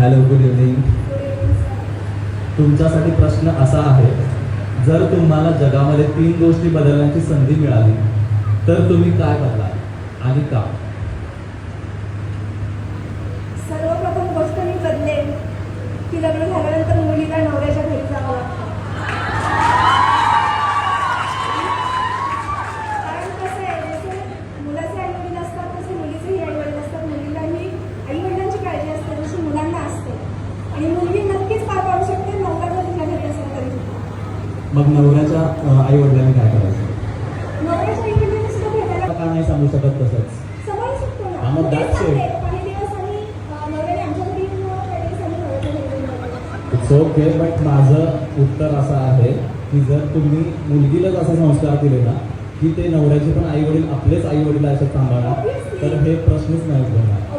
Hello good evening तुमच्यासाठी प्रश्न असा आहे जर तुम्हाला जगामध्ये तीन गोष्टी बदलण्याची संधी मिळाली तर तुम्ही काय बदलाल आणि का? मग नवऱ्याच्या आई वडिलांनी काय करायचं? का नाही सांगू शकत तसंच? हा, मग बघतो. इट्स ओके बट माझं उत्तर असं आहे की जर तुम्ही मुलगीलाच असे संस्कार दिले ना की ते नवऱ्याचे पण आई वडील आपलेच आई वडील असे सांभाळणार तर हे प्रश्नच नाही होणार